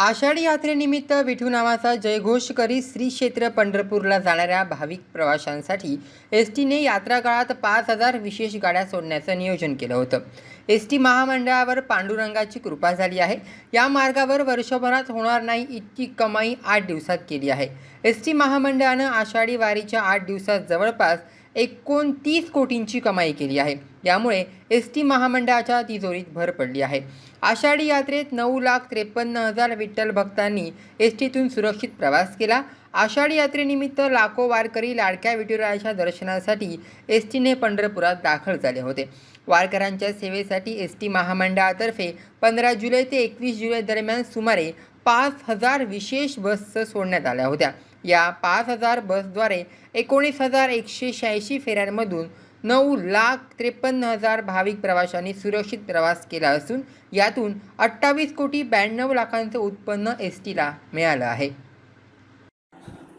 आषाढी यात्रेनिमित्त विठू नावाचा जयघोष करीत श्री क्षेत्र पंढरपूरला जाणाऱ्या भाविक प्रवाशांसाठी एस टीने यात्रा काळात पाच हजार विशेष गाड्या सोडण्याचं नियोजन केलं होतं. एस टी महामंडळावर पांडुरंगाची कृपा झाली आहे. या मार्गावर वर्षभरात होणार नाही इतकी कमाई आठ दिवसात केली आहे. एस टी महामंडळानं आषाढी वारीच्या आठ दिवसात जवळपास एकोणतीस कोटींची कमाई केली आहे. यामुळे एस टी महामंडळाच्या तिजोरीत भर पडली आहे. आषाढी यात्रेत नऊ लाख त्रेपन्न हजार विठ्ठल भक्तांनी एस टीतून सुरक्षित प्रवास केला. आषाढी यात्रेनिमित्त लाखो वारकरी लाडक्या विठुरायाच्या दर्शनासाठी एस टीने पंढरपुरात दाखल झाले होते. वारकऱ्यांच्या सेवेसाठी एस टी महामंडळातर्फे पंधरा जुलै ते एकवीस जुलै दरम्यान सुमारे पाच हजार विशेष बस सोडण्यात आल्या होत्या. या पाच हजार बसद्वारे एकोणीस हजार एकशे शहाऐंशी फेऱ्यांमधून नऊ लाख त्रेपन्न हजार भाविक प्रवाशांनी सुरक्षित प्रवास केला असून यातून अठ्ठावीस कोटी ब्याण्णव लाखांचं उत्पन्न एस टीला मिळालं आहे.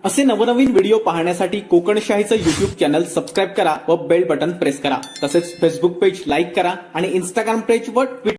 असे नवनवीन व्हिडिओ पाहण्यासाठी कोकणशाहीचं युट्यूब चॅनल सबस्क्राईब करा व बेल बटन प्रेस करा. तसेच फेसबुक पेज लाईक करा आणि इंस्टाग्राम पेज व ट्विटर